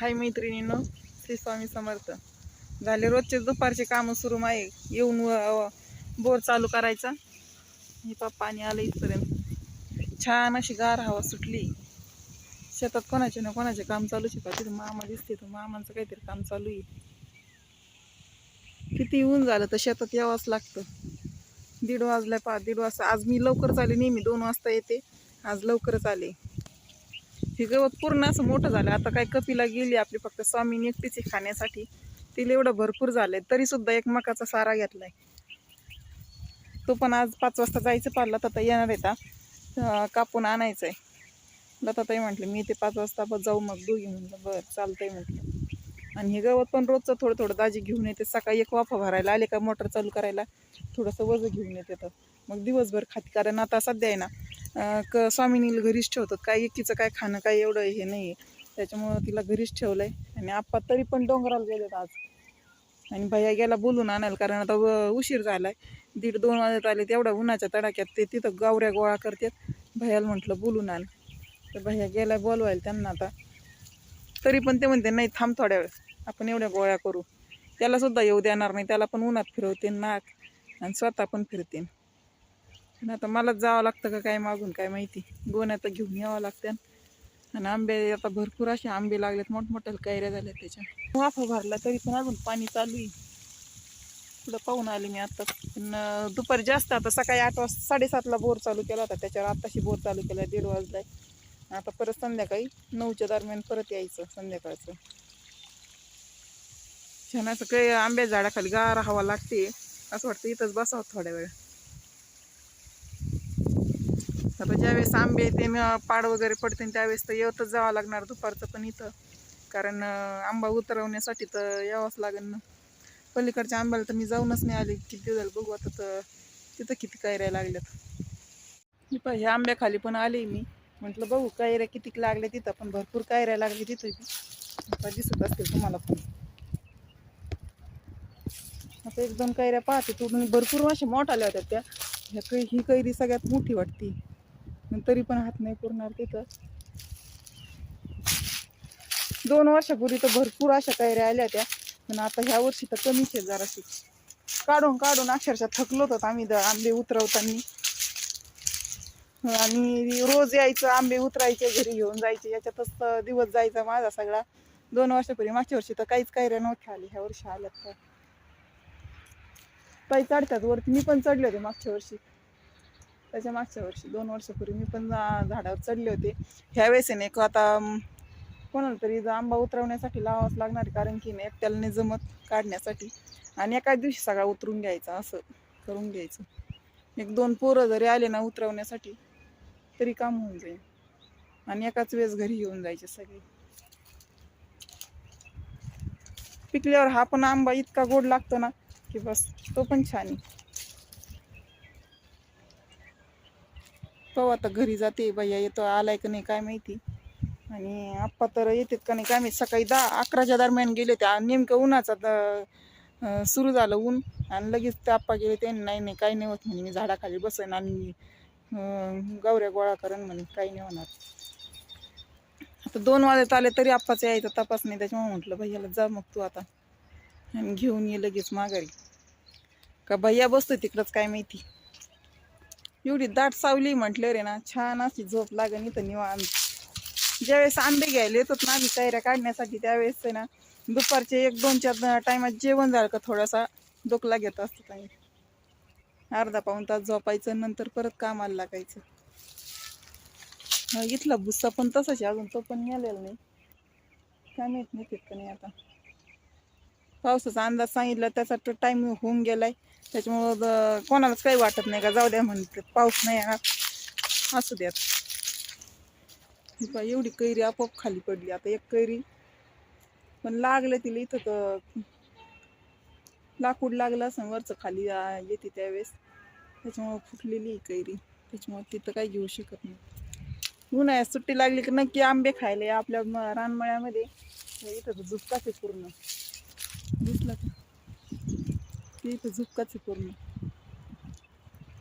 हाय मैत्रिणीनं श्री स्वामी समर्थ. झाले रोजचे दुपारचे कामं सुरू माय. येऊन व- बोर चालू करायचा. हे पा पाणी आलं इथपर्यंत. छान अशी गार हवा सुटली. शेतात कोणाचे ना कोणाचे काम चालूच आहे तिथं मामा दिसते तर मामांचं काहीतरी काम चालू आहे. किती ऊन झालं तर शेतात यावंच लागतं. दीड वाजलाय पा दीड वाजता. आज मी लवकरच आले नेहमी दोन वाजता येते. आज लवकरच आले. हे गवत पूर्ण असं मोठं झालं. आता काय कपिला गेली आपली फक्त स्वामीने एकटीच आहे खाण्यासाठी. तिला एवढं भरपूर झालं तरी सुद्धा एकमेकाचा सारा सारा घेतलाय. तो पण आज पाच वाजता जायचं पाडला. तर येणार आहे कापून आणायचं आहे लताताई म्हटलं मी ते पाच वाजता बघ जाऊ मग दोघी. म्हणलं बरं चालतंय म्हटलं. आणि हे गवत पण रोजचं थोडं थोडं दाजी घेऊन येते. सकाळी एक वाफा भरायला आले का मोटर चालू करायला थोडंसं वजं घेऊन येते तर. मग दिवसभर खाती. कारण आता सध्या आहे ना क स्वामिनीला घरीच ठेवतात. काय एकीचं काय खाणं काय एवढं हे नाही आहे त्याच्यामुळं तिला घरीच ठेवलंय. आणि आप्पा तरी पण डोंगराला गेलेत आज. आणि भैया गेला बोलून आणायला कारण आता व- उशीर झालाय. दीड दोन वाजत आले तेवढ्या उन्हाच्या तडाक्यात ते तिथं गावऱ्या गोळा करतात. भैयाला म्हटलं बोलून आण. तर भैया गेला बोलवायला त्यांना आता. तरी पण ते म्हणते नाही थांब थोड्या वेळ. आपण एवढ्या गोळ्या करू. त्याला सुद्धा येऊ देणार नाही. त्याला पण उन्हात फिरवते नाक. आणि स्वतः पण फिरते. पण आता मलाच जावं लागतं का काय मागून काय माहिती. गोण्या तर घेऊन यावं लागत्या. आणि आंबे आता भरपूर असे आंबे लागलेत मोठमोठ्या कैऱ्या झाल्या त्याच्या. वाफा भरला तरी पण अजून पाणी चालू आहे. पुढं पाहून आले मी आता. पण दुपारी जास्त आता सकाळी आठ वाजता साडेसातला बोर चालू केला होता. त्याच्यावर आत्ताशी बोर चालू केला दीड वाजलाय. आता परत संध्याकाळी नऊच्या दरम्यान परत यायचं संध्याकाळचं. छान असं काही आंब्या झाडाखाली गार हवा लागते. असं वाटतं इथंच बसावं थोड्या वेळ आता ज्यावेळेस आंबे ते पाड वगैरे पडते त्यावेळेस तर येतच जावं लागणार दुपारचं पण इथं. कारण आंबा उतरवण्यासाठी तर यावंच लागेल ना. पलीकडच्या आंब्याला तर मी जाऊनच नाही आले. किती झालं बघू आता तर तिथं किती कैऱ्या लागल्यात. मी पण ह्या आंब्याखाली पण आले मी. म्हटलं बघू कैऱ्या किती लागल्या तिथं. पण भरपूर कैऱ्या लागल्या तिथं बी. आता दिसत असतील तुम्हाला पण. आता एक दोन कैऱ्या पाहते. तू भरपूर अशा मोठाल्या होत्या त्या. ह्या कै ही कैरी सगळ्यात मोठी वाटते. पण तरी पण हात नाही पुरणार तिथं. दोन वर्षापूर्वी तर भरपूर अशा कैऱ्या आल्या त्या पण आता ह्या वर्षी तर कमीच आहे जराशी. काढून काढून अक्षरशः थकलो होतो आम्ही द- आंबे उतरवताना. आणि रोज यायचं आंबे उतरायचे घरी घेऊन जायचे. याच्यातच तर दिवस जायचा माझा सगळा. दोन वर्षापूर्वी मागच्या वर्षी तर काहीच कैऱ्या नव्हत्या आली ह्या वर्षी आल्यात तर. काही चढतात वरती. मी पण चढले होते मागच्या वर्षी. त्याच्या मागच्या वर्षी दोन वर्षापूर्वी मी पण झाडावर चढले होते. ह्यावेळेस आहे एक आता कोणाला तरी आंबा उतरवण्यासाठी लावावाच लागणार कारण की नाही त्याला नाही जमत काढण्यासाठी. आणि एका दिवशी सगळा उतरून घ्यायचा असं करून घ्यायचं. एक दोन पोरं जरी आले ना उतरवण्यासाठी तरी काम होऊन जाईल. आणि एकाच वेळेस घरी येऊन जायचे सगळे. पिकल्यावर हा पण आंबा इतका गोड लागतो ना की बस तो पण छान आहे. पाहू आता घरी जाते भैया येतो आलाय का नाही काय माहिती. आणि आप्पा तर येतात का नाही काय माहिती. सकाळी दहा अकराच्या दरम्यान गेले होते. नेमकं उन्हाचा द- सुरू झालं ऊन. आणि लगेच ते आप्पा गेले ते नाही नाही काही नाही होत म्हणे. मी झाडाखाली बसेन आणि गौऱ्या गवऱ्या गोळा करेन म्हणे. काही नाही होणार. आता दोन वाजत आले तरी आप्पाचं यायचा तपास नाही. त्याच्यामुळे म्हटलं भैयाला जा मग तू आता. आणि घेऊन ये लगेच माघारी. का भैया बसतो तिकडंच काय माहिती. एवढी दाट सावली म्हटलं रे ना छान अशी झोप लागेल इथं निवांत. ज्यावेळेस आंबे घ्यायला येतात ना आम्ही तयाऱ्या काढण्यासाठी त्यावेळेस ना दुपारचे एक दोनच्या टायमात जेवण झालं का थोडासा डोकला घेत असतात आम्ही अर्धा पाऊण तास झोपायचं नंतर परत कामाला लागायचं. इथला भुस्सा पण तसाच आहे अजून तो पण नेलेला नाही. काय माहीत नाही का नाही आता. पावसाचा अंदाज सांगितला त्याचा टाईम होऊन गेलाय. त्याच्यामुळं कोणालाच काही वाटत नाही का? जाऊ द्या म्हणते पाऊस नाही येणार. असू द्यात एवढी कैरी आपोआप खाली पडली. आता एक कैरी पण लागलं तिला इथं तर. लाकूड लागलं असं वरचं खाली येते त्यावेळेस. त्याच्यामुळं फुटलेली कैरी. त्याच्यामुळं तिथं काही घेऊ शकत नाही. उन्हाळ्यात सुट्टी लागली की नक्की आंबे खायला आपल्या म- रानमळ्यामध्ये. इथं तर झुपकाच आहे पूर्ण. दिसलं का? ते इथं झुपकाच आहे पूर्ण.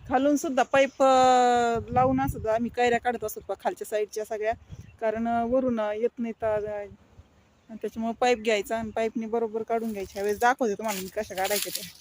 खालून सुद्धा पाईप लावून असत आम्ही कैऱ्या काढत असत खालच्या साईडच्या सगळ्या. कारण वरून येत नाही तर त्याच्यामुळे पाईप घ्यायचा आणि पाईपने बरोबर काढून घ्यायच्या वेळेस दाखवते तुम्हाला मी कशा काढायच्या त्या.